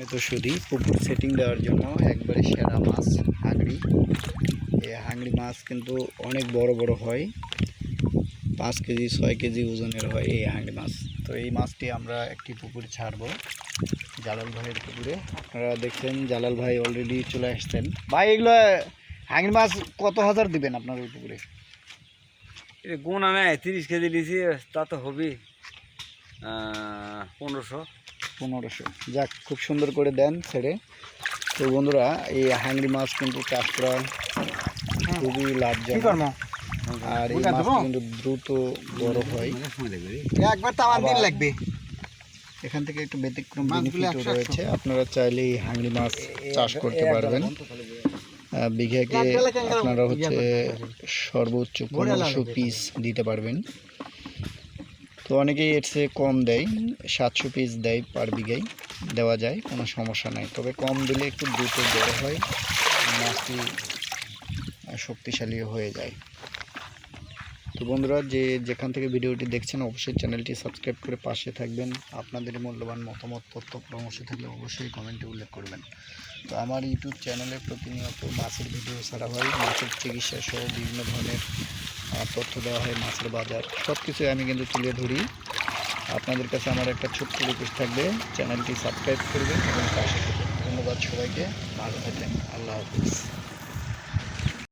আপনি তো শুধু পুকুর সেটিং দেওয়ার জন্য একবারে সেরা মাছ হাঁগড়ি এই হাঁগড়ি মাছ কিন্তু অনেক বড় বড় হয়। পাঁচ কেজি, ছয় কেজি ওজনের হয় এই হাঁগড়ি মাছ। তো এই মাছটি আমরা একটি পুকুরে ছাড়বো, জালাল ভাইয়ের পুকুরে। আপনারা দেখছেন, জালাল ভাই অলরেডি চলে আসছেন। ভাই, এগুলো হাঁগড়ি মাছ কত হাজার দিবেন আপনার ওই পুকুরে? গোনা নেয় তিরিশ কেজি নিয়েছি তা তো হবে পনেরোশো। পনেরোশো। যাক খুব সুন্দর করে দেন ছেড়ে। তো বন্ধুরা এই হাঁগড়ি মাছ কিন্তু চাষ করা খুবই লাভজনক। আর এই মাছ কিন্তু দ্রুত বড় হয়। একবার তো আমার দিন লাগবে। এখান থেকে একটু ব্যতিক্রম একশো রয়েছে। আপনারা চাইলে এই হাঁগড়ি মাছ চাষ করতে পারবেন। বিঘাকে আপনারা হচ্ছে সর্বোচ্চ পনেরোশো পিস দিতে পারবেন। তো অনেকেই এর চেয়ে কম দেয়, সাতশো পিস দেয় পার বিঘায়, দেওয়া যায়, কোনো সমস্যা নাই। তবে কম দিলে একটু দ্রুত বড় হয় মাছটি শক্তিশালী হয়ে যায়। তো বন্ধুরা, যে যেখান থেকে ভিডিওটি দেখছেন, অবশ্যই চ্যানেলটি সাবস্ক্রাইব করে পাশে থাকবেন। আপনাদের মূল্যবান মতামত, তথ্য, পরামর্শ থাকলে অবশ্যই কমেন্টে উল্লেখ করবেন। তো আমার ইউটিউব চ্যানেলে প্রতিনিয়ত মাছের ভিডিও ছাড়া হয়। মাছের চিকিৎসা সহ বিভিন্ন ধরনের তথ্য দেওয়া হয় মাছের বাজার। সব কিছুই আমি কিন্তু তুলে ধরি। আপনাদের কাছে আমার একটা ছোট্ট রিকোয়েস্ট থাকবে। চ্যানেলটি সাবস্ক্রাইব করবেন এবং পাশে থাকবেন। ধন্যবাদ সবাইকে। ভালো থাকবেন। আল্লাহ হাফিজ।